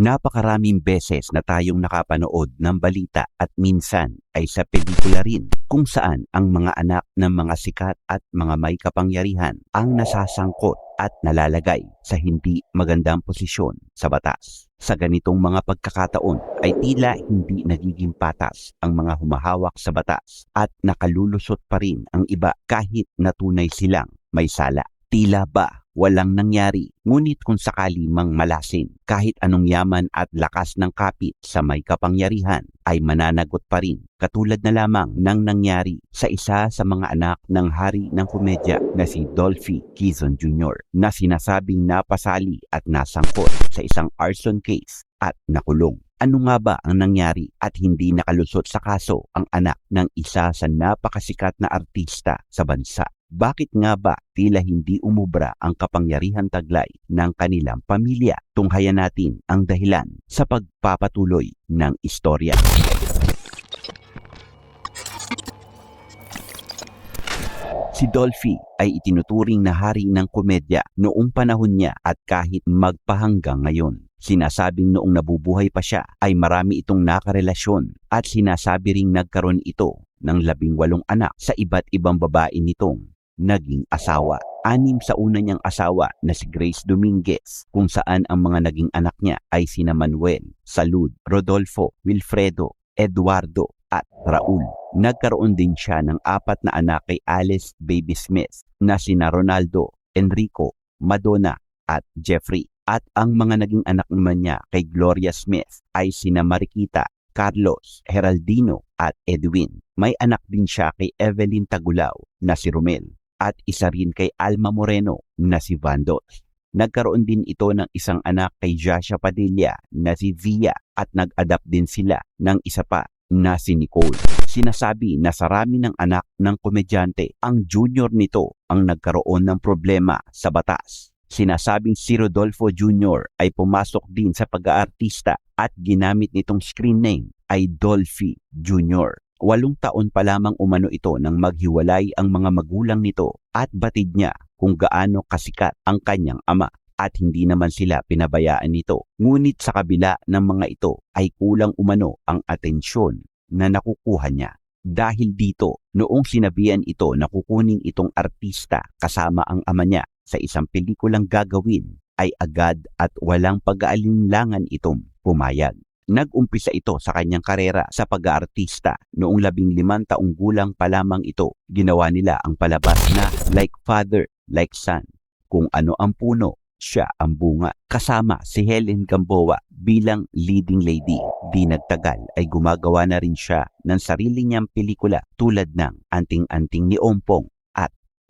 Napakaraming beses na tayong nakapanood ng balita at minsan ay sa pelikula rin kung saan ang mga anak ng mga sikat at mga may kapangyarihan ang nasasangkot at nalalagay sa hindi magandang posisyon sa batas. Sa ganitong mga pagkakataon ay tila hindi nagiging patas ang mga humahawak sa batas at nakalulusot pa rin ang iba kahit natunay silang may sala. Tila ba walang nangyari. Ngunit kung sakali mang malasin, kahit anong yaman at lakas ng kapit sa may kapangyarihan ay mananagot pa rin. Katulad na lamang ng nangyari sa isa sa mga anak ng hari ng komedya na si Dolphy Kizon Jr. na sinasabing napasali at nasangkot sa isang arson case at nakulong. Ano nga ba ang nangyari at hindi nakalusot sa kaso ang anak ng isa sa napakasikat na artista sa bansa? Bakit nga ba tila hindi umubra ang kapangyarihan taglay ng kanilang pamilya? Tunghayan natin ang dahilan sa pagpapatuloy ng istorya. Si Dolphy ay itinuturing na hari ng komedya noong panahon niya at kahit magpahanggang ngayon. Sinasabing noong nabubuhay pa siya ay marami itong nakarelasyon at sinasabi ring nagkaroon ito ng labing walong anak sa iba't ibang babae nitong naging asawa. Anim sa una niyang asawa na si Grace Dominguez kung saan ang mga naging anak niya ay sina Manuel, Salud, Rodolfo, Wilfredo, Eduardo at Raul. Nagkaroon din siya ng apat na anak kay Alice Baby Smith na sina Ronaldo, Enrico, Madonna at Jeffrey. At ang mga naging anak naman niya kay Gloria Smith ay sina Mariquita, Carlos, Heraldino at Edwin. May anak din siya kay Evelyn Tagulao na si Romel at isa rin kay Alma Moreno na si Vandos. Nagkaroon din ito ng isang anak kay Joshua Padilla na si Via at nag-adapt din sila ng isa pa na si Nicole. Sinasabi na sa rami ng anak ng komedyante, ang junior nito ang nagkaroon ng problema sa batas. Sinasabing si Rodolfo Jr. ay pumasok din sa pag-aartista at ginamit nitong screen name ay Dolphy Jr. Walong taon pa lamang umano ito nang maghiwalay ang mga magulang nito at batid niya kung gaano kasikat ang kanyang ama at hindi naman sila pinabayaan nito. Ngunit sa kabila ng mga ito ay kulang umano ang atensyon na nakukuha niya. Dahil dito, noong sinabihan ito na kukunin itong artista kasama ang ama niya sa isang pelikulang gagawin, ay agad at walang pag-aalinlangan itong pumayag. Nag-umpisa ito sa kanyang karera sa pag-aartista. Noong labing limang taong gulang pa lamang ito, ginawa nila ang palabas na Like Father, Like Son. Kung ano ang puno, siya ang bunga. Kasama si Helen Gamboa bilang leading lady. Di nagtagal ay gumagawa na rin siya ng sarili niyang pelikula tulad ng Anting-Anting ni Ompong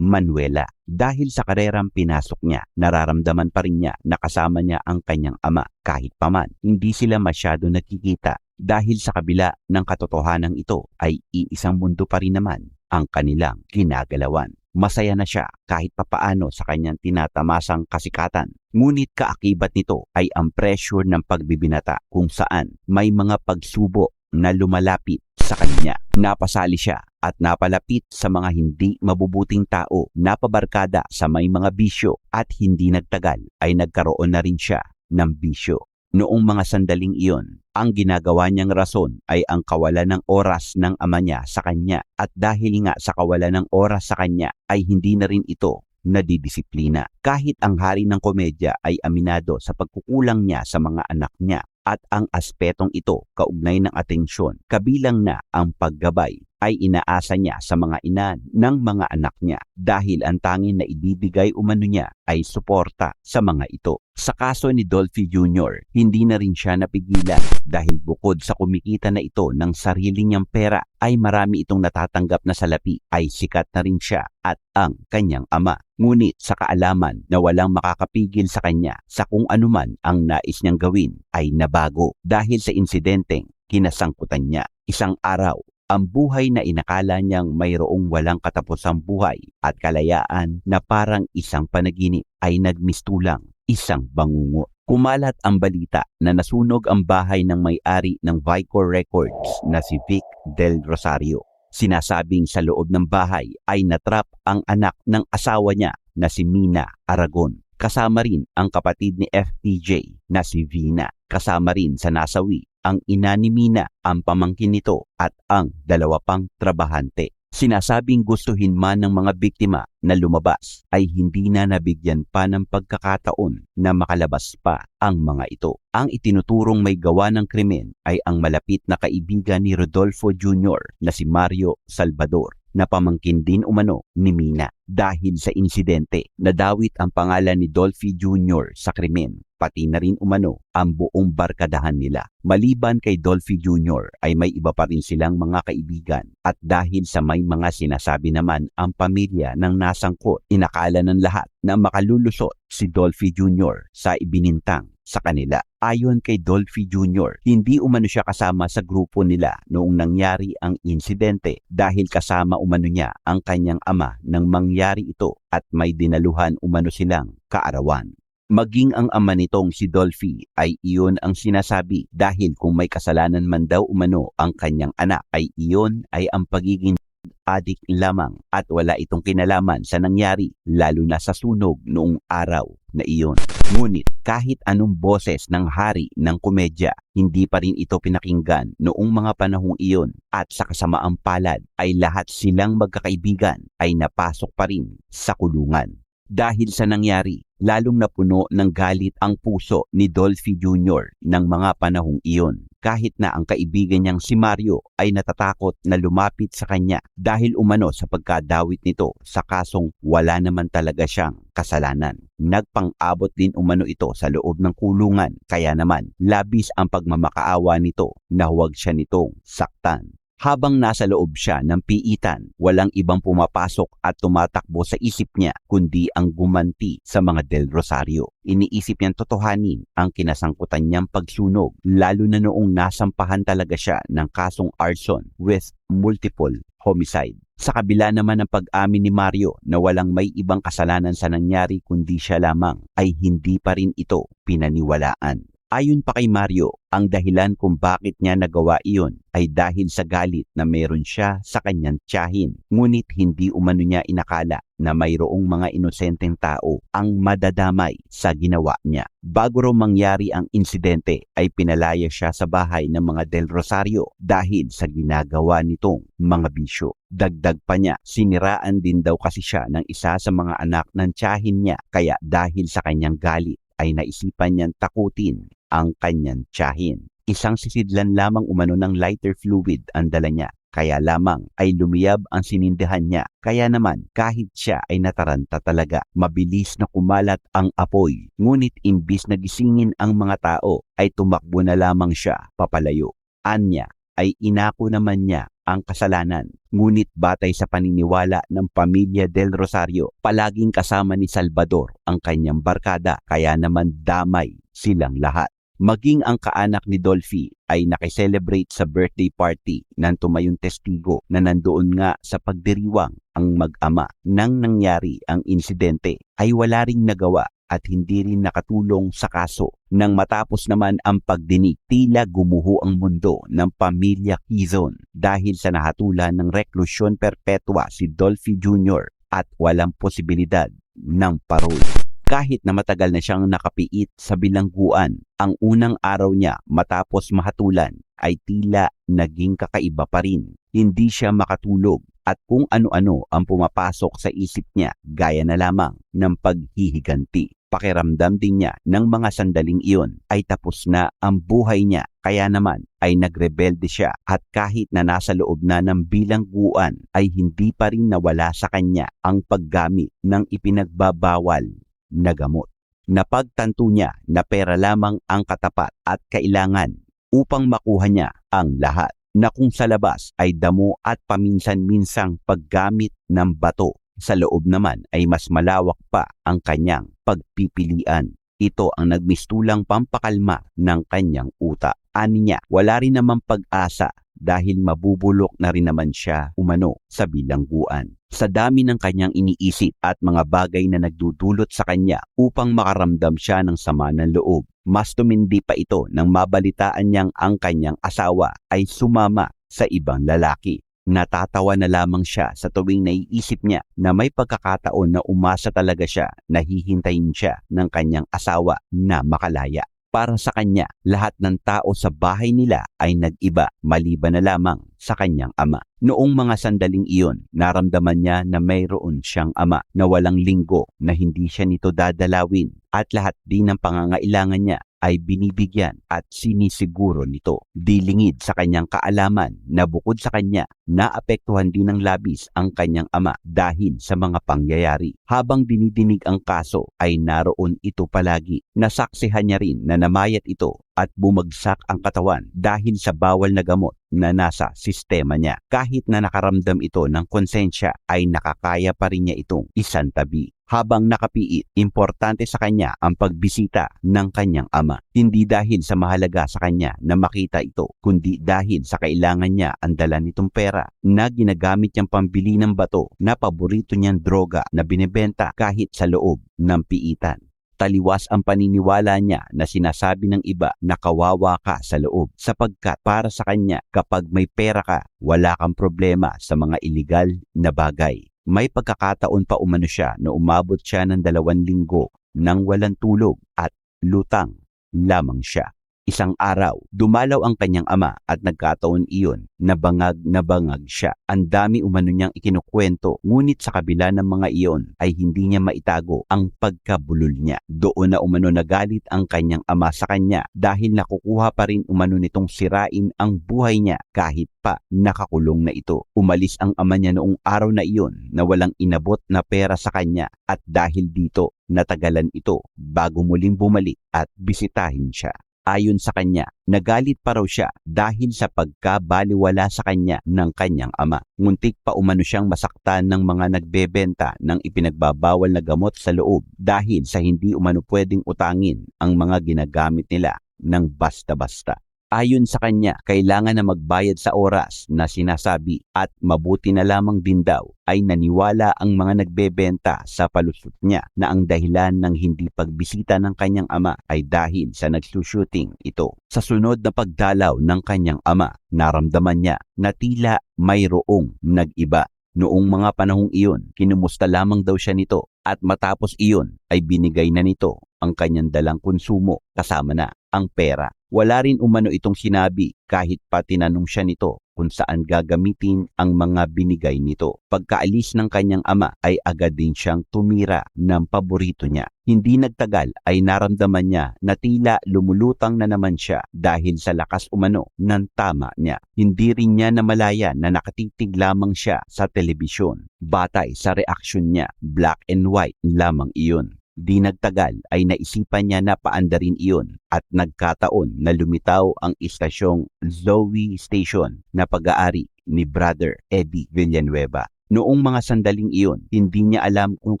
Manuela. Dahil sa karerang pinasok niya, nararamdaman pa rin niya na kasama niya ang kanyang ama kahit paman. Hindi sila masyado nakikita dahil sa kabila ng katotohanan ito ay iisang mundo pa rin naman ang kanilang ginagalawan. Masaya na siya kahit papaano sa kanyang tinatamasang kasikatan. Ngunit kaakibat nito ay ang pressure ng pagbibinata kung saan may mga pagsubok na lumalapit sa kanya. Napasali siya at napalapit sa mga hindi mabubuting tao, napabarkada sa may mga bisyo at hindi nagtagal ay nagkaroon na rin siya ng bisyo. Noong mga sandaling iyon, ang ginagawa niyang rason ay ang kawalan ng oras ng ama niya sa kanya at dahil nga sa kawalan ng oras sa kanya ay hindi na rin ito nadidisiplina. Kahit ang hari ng komedya ay aminado sa pagkukulang niya sa mga anak niya at ang aspetong ito kaugnay ng atensyon kabilang na ang paggabay ay inaasa niya sa mga ina ng mga anak niya dahil ang tanging na ibibigay umano niya ay suporta sa mga ito. Sa kaso ni Dolphy Jr., hindi na rin siya napigilan dahil bukod sa kumikita na ito ng sarili niyang pera ay marami itong natatanggap na salapi ay sikat na rin siya at ang kanyang ama. Ngunit sa kaalaman na walang makakapigil sa kanya sa kung anuman ang nais niyang gawin ay nabago dahil sa insidenteng kinasangkutan niya. Isang araw ang buhay na inakala niyang mayroong walang katapusang buhay at kalayaan na parang isang panaginip ay nagmistulang isang bangungo. Kumalat ang balita na nasunog ang bahay ng may-ari ng Vicor Records na si Vic Del Rosario. Sinasabing sa loob ng bahay ay natrap ang anak ng asawa niya na si Mina Aragon. Kasama rin ang kapatid ni FPJ na si Vina. Kasama rin sa nasawi ang ina ni Mina, ang pamangkin nito at ang dalawa pang trabahante. Sinasabing gustuhin man ng mga biktima na lumabas ay hindi na nabigyan pa ng pagkakataon na makalabas pa ang mga ito. Ang itinuturong may gawa ng krimen ay ang malapit na kaibigan ni Rodolfo Jr. na si Mario Salvador na pamangkin din umano ni Mina. Dahil sa insidente, nadawit ang pangalan ni Dolphy Jr. sa krimen pati na rin umano ang buong barkadahan nila. Maliban kay Dolphy Jr. ay may iba pa rin silang mga kaibigan at dahil sa may mga sinasabi naman ang pamilya ng nasangkot, inakala ng lahat na makalulusot si Dolphy Jr. sa ibinintang sa kanila. Ayon kay Dolphy Jr., hindi umano siya kasama sa grupo nila noong nangyari ang insidente dahil kasama umano niya ang kanyang ama nang mangyari ito at may dinaluhan umano silang kaarawan. Maging ang ama nitong si Dolphy ay iyon ang sinasabi dahil kung may kasalanan man daw umano ang kanyang anak ay iyon ay ang pagiging adik lamang at wala itong kinalaman sa nangyari lalo na sa sunog noong araw na iyon. Ngunit kahit anong boses ng hari ng komedya, hindi pa rin ito pinakinggan noong mga panahong iyon at sa kasamaang palad ay lahat silang magkakaibigan ay napasok pa rin sa kulungan. Dahil sa nangyari, lalong napuno ng galit ang puso ni Dolphy Jr. ng mga panahong iyon. Kahit na ang kaibigan niyang si Mario ay natatakot na lumapit sa kanya dahil umano sa pagkadawit nito sa kasong wala naman talaga siyang kasalanan. Nagpang-abot din umano ito sa loob ng kulungan kaya naman labis ang pagmamakaawa nito na huwag siya nitong saktan. Habang nasa loob siya ng piitan, walang ibang pumapasok at tumatakbo sa isip niya kundi ang gumanti sa mga Del Rosario. Iniisip niyang totohanin ang kinasangkutan niyang pagsunog lalo na noong nasampahan talaga siya ng kasong arson with multiple homicide. Sa kabila naman ng pag-amin ni Mario na walang may ibang kasalanan sa nangyari kundi siya lamang ay hindi pa rin ito pinaniwalaan. Ayon pa kay Mario, ang dahilan kung bakit niya nagawa iyon ay dahil sa galit na meron siya sa kanyang tiyahin. Ngunit hindi umano niya inakala na mayroong mga inosenteng tao ang madadamay sa ginawa niya. Bago raw mangyari ang insidente ay pinalaya siya sa bahay ng mga Del Rosario dahil sa ginagawa nitong mga bisyo. Dagdag pa niya, siniraan din daw kasi siya ng isa sa mga anak ng tiyahin niya kaya dahil sa kanyang galit ay naisipan niyang takutin ang kanyang tiyahin. Isang sisidlan lamang umano ng lighter fluid ang dala niya. Kaya lamang ay lumiyab ang sinindihan niya. Kaya naman kahit siya ay nataranta talaga, mabilis na kumalat ang apoy. Ngunit imbis na gisingin ang mga tao ay tumakbo na lamang siya papalayo. Anya ay inako naman niya ang kasalanan. Ngunit batay sa paniniwala ng pamilya Del Rosario, palaging kasama ni Salvador ang kanyang barkada kaya naman damay silang lahat. Maging ang kaanak ni Dolphy ay nakiselebrate sa birthday party ng tumayong testigo na nandoon nga sa pagdiriwang ang mag-ama. Nang nangyari ang insidente ay wala ring nagawa at hindi rin nakatulong sa kaso. Nang matapos naman ang pagdinig, tila gumuho ang mundo ng pamilya Quizon dahil sa nahatulan ng reklusyon perpetua si Dolphy Jr. at walang posibilidad ng parol. Kahit na matagal na siyang nakapiit sa bilangguan, ang unang araw niya matapos mahatulan ay tila naging kakaiba pa rin. Hindi siya makatulog at kung ano-ano ang pumapasok sa isip niya gaya na lamang ng paghihiganti. Pakiramdam din niya ng mga sandaling iyon ay tapos na ang buhay niya kaya naman ay nagrebelde siya at kahit na nasa loob na ng bilangguan ay hindi pa rin nawala sa kanya ang paggamit ng ipinagbabawal na gamot. Napagtanto niya na pera lamang ang katapat at kailangan upang makuha niya ang lahat na kung sa labas ay damo at paminsan-minsang paggamit ng bato. Sa loob naman ay mas malawak pa ang kanyang pagpipilian. Ito ang nagmistulang pampakalma ng kanyang utak. Ani niya, wala rin namang pag-asa dahil mabubulok na rin naman siya umano sa bilangguan. Sa dami ng kanyang iniisip at mga bagay na nagdudulot sa kanya upang makaramdam siya ng sama ng loob, mas tumindi pa ito nang mabalitaan niyang ang kanyang asawa ay sumama sa ibang lalaki. Natatawa na lamang siya sa tuwing naiisip niya na may pagkakataon na umasa talaga siya na hihintayin siya ng kanyang asawa na makalaya. Para sa kanya, lahat ng tao sa bahay nila ay nag-iba maliban na lamang sa kanyang ama. Noong mga sandaling iyon, naramdaman niya na mayroon siyang ama na walang linggo na hindi siya nito dadalawin at lahat din ng pangangailangan niya ay binibigyan at sinisiguro nito. Dilingid sa kanyang kaalaman na bukod sa kanya, naapektuhan din ng labis ang kanyang ama dahil sa mga pangyayari. Habang dinidinig ang kaso ay naroon ito palagi. Nasaksihan niya rin na namayat ito at bumagsak ang katawan dahil sa bawal na gamot na nasa sistema niya. Kahit na nakaramdam ito ng konsensya ay nakakaya pa rin niya itong isantabi. Habang nakapiit, importante sa kanya ang pagbisita ng kanyang ama. Hindi dahil sa mahalaga sa kanya na makita ito, kundi dahil sa kailangan niya ang dala nitong pera na ginagamit niyang pambili ng bato na paborito niyang droga na binebenta kahit sa loob ng piitan taliwas ang paniniwala niya na sinasabi ng iba na kawawa ka sa loob sapagkat para sa kanya kapag may pera ka, wala kang problema sa mga iligal na bagay. May pagkakataon pa umano siya na umabot siya ng dalawang linggo nang walang tulog at lutang lamang siya. Isang araw, dumalaw ang kanyang ama at nagkataon iyon na bangag na bangag siya. Ang dami umano niyang ikinukwento, ngunit sa kabila ng mga iyon ay hindi niya maitago ang pagkabulol niya. Doon na umano nagalit ang kanyang ama sa kanya dahil nakukuha pa rin umano nitong sirain ang buhay niya kahit pa nakakulong na ito. Umalis ang ama niya noong araw na iyon na walang inabot na pera sa kanya at dahil dito natagalan ito bago muling bumalik at bisitahin siya. Ayon sa kanya, nagalit pa raw siya dahil sa pagkabaliwala sa kanya ng kanyang ama. Nguntik pa umano siyang masaktan ng mga nagbebenta ng ipinagbabawal na gamot sa loob dahil sa hindi umano pwedeng utangin ang mga ginagamit nila ng basta-basta. Ayon sa kanya, kailangan na magbayad sa oras na sinasabi at mabuti na lamang din daw ay naniwala ang mga nagbebenta sa palusot niya na ang dahilan ng hindi pagbisita ng kanyang ama ay dahil sa nagsushooting ito. Sa sunod na pagdalaw ng kanyang ama, naramdaman niya na tila mayroong nag-iba. Noong mga panahong iyon, kinumusta lamang daw siya nito at matapos iyon ay binigay na nito ang kanyang dalang konsumo kasama na ang pera. Wala rin umano itong sinabi kahit pa tinanong siya nito kung saan gagamitin ang mga binigay nito. Pagkaalis ng kanyang ama ay agad din siyang tumira ng paborito niya. Hindi nagtagal ay naramdaman niya na tila lumulutang na naman siya dahil sa lakas umano ng tama niya. Hindi rin niya namalaya na nakatitig lamang siya sa telebisyon. Batay sa reaksyon niya, black and white lamang iyon. Di nagtagal ay naisipan niya na paandarin iyon at nagkataon na lumitaw ang istasyong Zoe Station na pag-aari ni Brother Eddie Villanueva. Noong mga sandaling iyon, hindi niya alam kung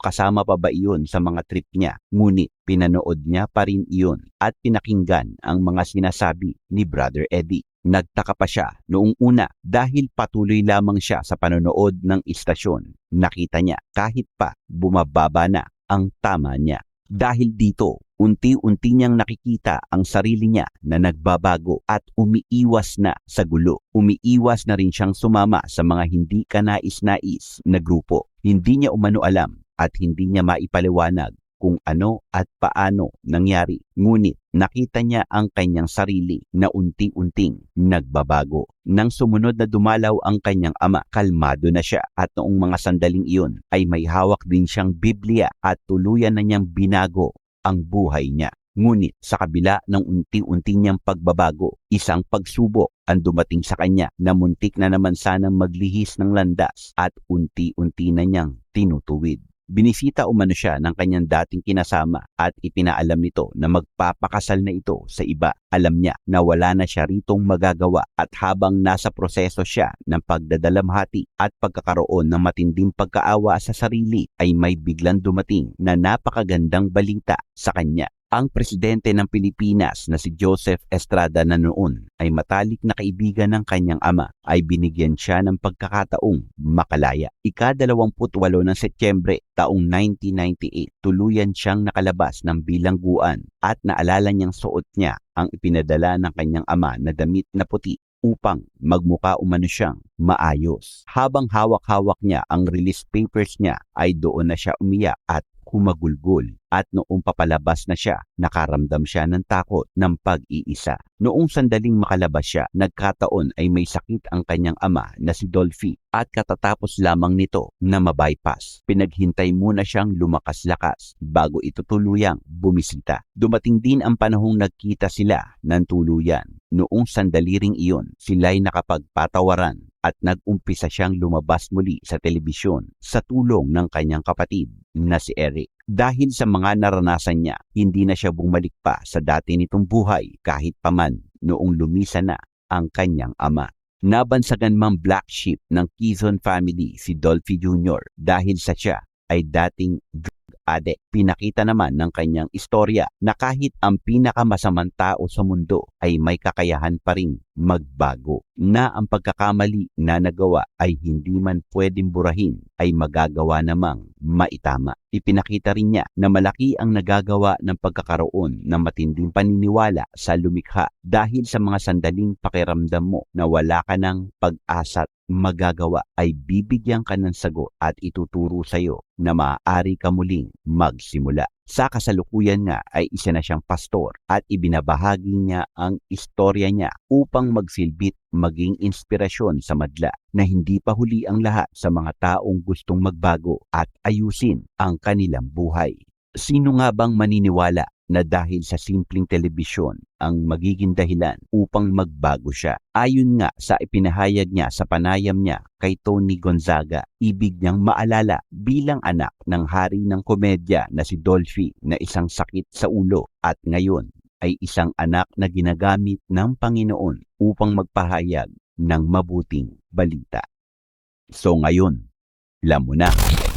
kasama pa ba iyon sa mga trip niya, ngunit pinanood niya pa rin iyon at pinakinggan ang mga sinasabi ni Brother Eddie. Nagtaka pa siya noong una dahil patuloy lamang siya sa panonood ng istasyon. Nakita niya kahit pa bumababa na ang tama niya. Dahil dito, unti-unti niyang nakikita ang sarili niya na nagbabago at umiiwas na sa gulo. Umiiwas na rin siyang sumama sa mga hindi kanais-nais na grupo. Hindi niya umano alam at hindi niya maipaliwanag kung ano at paano nangyari. Ngunit nakita niya ang kanyang sarili na unti-unting nagbabago. Nang sumunod na dumalaw ang kanyang ama, kalmado na siya at noong mga sandaling iyon ay may hawak din siyang Biblia at tuluyan na niyang binago ang buhay niya. Ngunit sa kabila ng unti-unti niyang pagbabago, isang pagsubok ang dumating sa kanya na muntik na naman sanang maglihis ng landas at unti-unti na niyang tinutuwid. Binisita umano siya ng kanyang dating kinasama at ipinaalam nito na magpapakasal na ito sa iba. Alam niya na wala na siya ritong magagawa at habang nasa proseso siya ng pagdadalamhati at pagkakaroon ng matinding pagkaawa sa sarili ay may biglang dumating na napakagandang balita sa kanya. Ang presidente ng Pilipinas na si Joseph Estrada na noon ay matalik na kaibigan ng kanyang ama ay binigyan siya ng pagkakataong makalaya. Ika-28 ng Setyembre taong 1998, tuluyan siyang nakalabas ng bilangguan at naalala niyang suot niya ang ipinadala ng kanyang ama na damit na puti upang magmuka umano siyang maayos. Habang hawak-hawak niya ang release papers niya ay doon na siya umiyak at humagulgol at noong papalabas na siya, nakaramdam siya ng takot ng pag-iisa. Noong sandaling makalabas siya, nagkataon ay may sakit ang kanyang ama na si Dolphy at katatapos lamang nito na mabypass. Pinaghintay muna siyang lumakas-lakas bago ito tuluyang bumisita. Dumating din ang panahong nagkita sila ng tuluyan. Noong sandali ring iyon, sila'y nakapagpatawaran at nag-umpisa siyang lumabas muli sa telebisyon sa tulong ng kanyang kapatid na si Eric. Dahil sa mga naranasan niya, hindi na siya bumalik pa sa dati nitong buhay kahit paman noong lumisa na ang kanyang ama. Nabansagan mang black sheep ng Quezon family si Dolphy Jr. dahil sa siya ay dating drug addict. Pinakita naman ng kanyang istorya na kahit ang pinakamasamang tao sa mundo ay may kakayahan pa rin magbago na ang pagkakamali na nagawa ay hindi man pwedeng burahin ay magagawa namang maitama. Ipinakita rin niya na malaki ang nagagawa ng pagkakaroon ng matinding paniniwala sa lumikha dahil sa mga sandaling pakiramdam mo na wala ka ng pag-asa at magagawa ay bibigyan ka ng sagot at ituturo sa iyo na maaari ka muling magsimula. Sa kasalukuyan nga ay isa na siyang pastor at ibinabahagi niya ang istorya niya upang magsilbit maging inspirasyon sa madla na hindi pa huli ang lahat sa mga taong gustong magbago at ayusin ang kanilang buhay. Sino nga bang maniniwala na dahil sa simpleng telebisyon ang magiging dahilan upang magbago siya. Ayon nga sa ipinahayag niya sa panayam niya kay Tony Gonzaga, ibig niyang maalala bilang anak ng hari ng komedya na si Dolphy na isang sakit sa ulo at ngayon ay isang anak na ginagamit ng Panginoon upang magpahayag ng mabuting balita. So ngayon, alam na.